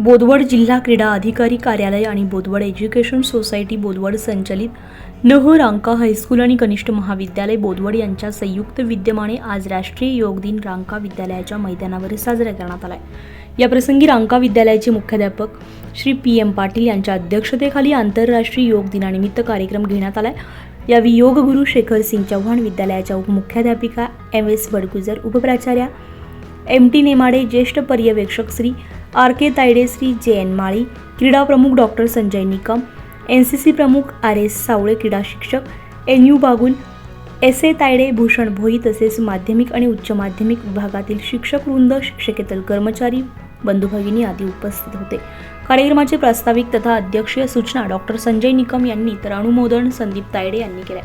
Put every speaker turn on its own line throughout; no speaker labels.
बोदवड जिल्हा क्रीडा अधिकारी कार्यालय आणि बोदवड एज्युकेशन सोसायटी बोदवड संचलित नह रांका हायस्कूल आणि कनिष्ठ महाविद्यालय बोदवड यांच्या संयुक्त विद्यमाने आज राष्ट्रीय योग दिन रांका विद्यालयाच्या मैदानावर साजरा करण्यात आला या प्रसंगी रांका विद्यालयाचे मुख्याध्यापक श्री पी एम पाटील यांच्या अध्यक्षतेखाली आंतरराष्ट्रीय योग दिनानिमित्त कार्यक्रम घेण्यात आलाय. यावेळी योगगुरू शेखर सिंग चव्हाण विद्यालयाच्या उपमुख्याध्यापिका एम एस बडगुजर उपप्राचार्या एम टी नेमाडे ज्येष्ठ पर्यवेक्षक Shri R K Taide Shri J N Mali क्रीडा प्रमुख doctor Sanjay Nikam N C C प्रमुख आर एस सावळे क्रीडा शिक्षक N U Bagul S A Taide Bhushan Bhoi तसेच माध्यमिक आणि उच्च माध्यमिक विभागातील शिक्षक वृंद शिक्षकेतर कर्मचारी बंधुभगिनी आदी उपस्थित होते. कार्यक्रमाचे प्रास्ताविक तथा अध्यक्षीय सूचना डॉक्टर संजय निकम यांनी तर अनुमोदन संदीप तायडे यांनी केल्या.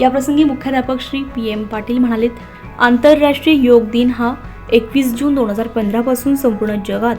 याप्रसंगी मुख्याध्यापक श्री पी एम पाटील म्हणालेत आंतरराष्ट्रीय योग दिन हा एकवीस जून दोन हजार पंधरापासून संपूर्ण जगात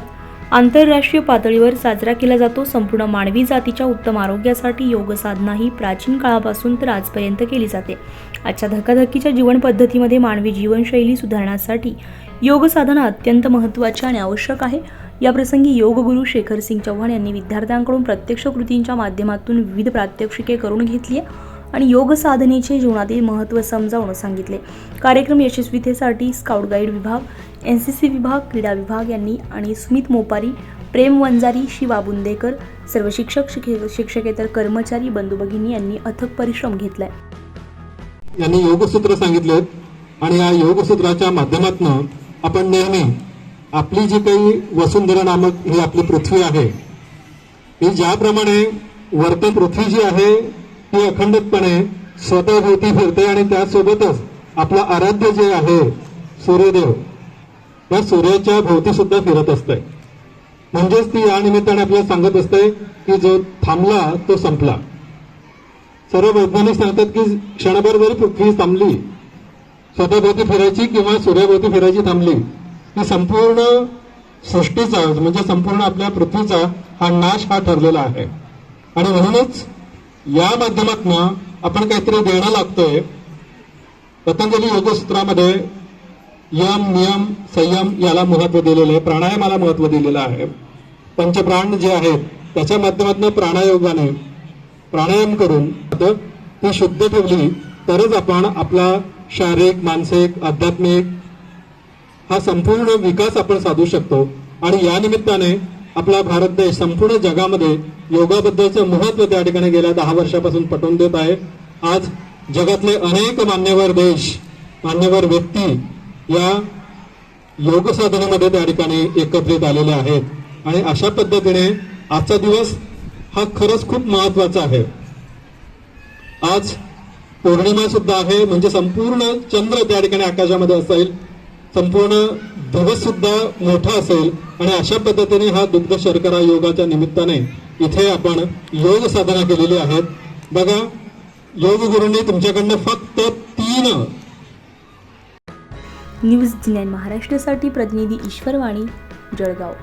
आंतरराष्ट्रीय पातळीवर साजरा केला जातो. संपूर्ण मानवी जातीच्या उत्तम आरोग्यासाठी योग साधना ही प्राचीन काळापासून तर आजपर्यंत केली जाते. आजच्या धकाधकीच्या जीवनपद्धतीमध्ये मानवी जीवनशैली सुधारण्यासाठी योग साधना अत्यंत महत्त्वाची आणि आवश्यक आहे. याप्रसंगी योगगुरू शेखर सिंग चव्हाण यांनी विद्यार्थ्यांकडून प्रत्यक्ष कृतींच्या माध्यमातून विविध प्रात्यक्षिके करून घेतली आहे. आणि योग साधनेचे जीवनातील महत्त्व समजावून सांगितले. कार्यक्रम यशस्वीतेसाठी स्काउट गाईड विभाग एन सी सी विभाग क्रीडा विभाग यांनी आणि स्मित मोपारी प्रेम वंजारी शिवा बुंदेकर सर्व शिक्षक शिक्षकेतर कर्मचारी बंधुभगिनी यांनी अथक परिश्रम घेतलाय.
यांनी योगसूत्र सांगितले आणि या योगसूत्राच्या माध्यमातून आपण नेहमी आपली जी काही वसुंधरा नामक ही आपली पृथ्वी आहे ही ज्याप्रमाणे वर्त पृथ्वी जी आहे ती अखंडितपणे स्वतःभोवती फिरते आणि त्यासोबतच आपलं आराध्य जे आहे सूर्यदेव त्या सूर्याच्या भोवती सुद्धा फिरत असते म्हणजेच ती या निमित्ताने आपल्याला सांगत असते की जो थांबला तो संपला. सर्व वैज्ञानिक सांगतात की क्षणभर जरी पृथ्वी थांबली स्वतःभोवती फिरायची किंवा सूर्याभोवती फिरायची थांबली की संपूर्ण सृष्टीचा म्हणजे संपूर्ण आपल्या पृथ्वीचा हा नाश हा ठरलेला आहे. आणि म्हणूनच या माध्यमातून आपण काहीतरी देणं लागतोय. पतंजली योगसूत्रामध्ये यम नियम संयम याला महत्त्व दिलेलं आहे. प्राणायामाला महत्त्व दिलेलं आहे. पंचप्राण जे आहेत त्याच्या माध्यमातून प्राणायोगाने प्राणायाम करून ती शुद्ध ठेवली तरच आपण आपला शारीरिक मानसिक आध्यात्मिक हा संपूर्ण विकास आपण साधू शकतो. आणि या निमित्ताने आपला भारत देश संपूर्ण जगामध्ये योगाबद्दलचं महत्त्व त्या ठिकाणी गेल्या दहा वर्षापासून पटवून देत आहे. आज जगातले अनेक मान्यवर देश मान्यवर व्यक्ती या योग साधनेमध्ये त्या ठिकाणी एकत्रित आलेले आहेत. आणि अशा पद्धतीने आजचा दिवस हा खरंच खूप महत्त्वाचा आहे. आज पौर्णिमा सुद्धा आहे म्हणजे संपूर्ण चंद्र त्या ठिकाणी आकाशामध्ये असेल. संपूर्ण सुद्धा मोठा असेल आणि अशा पद्धतीने हा दुग्ध शर्करा योगाच्या निमित्ताने इथे आपण योग साधना केलेली आहेत. बघा योग गुरूंनी तुमच्याकडनं फक्त तीन.
न्यूज महाराष्ट्रासाठी प्रतिनिधी ईश्वरवाणी जळगाव.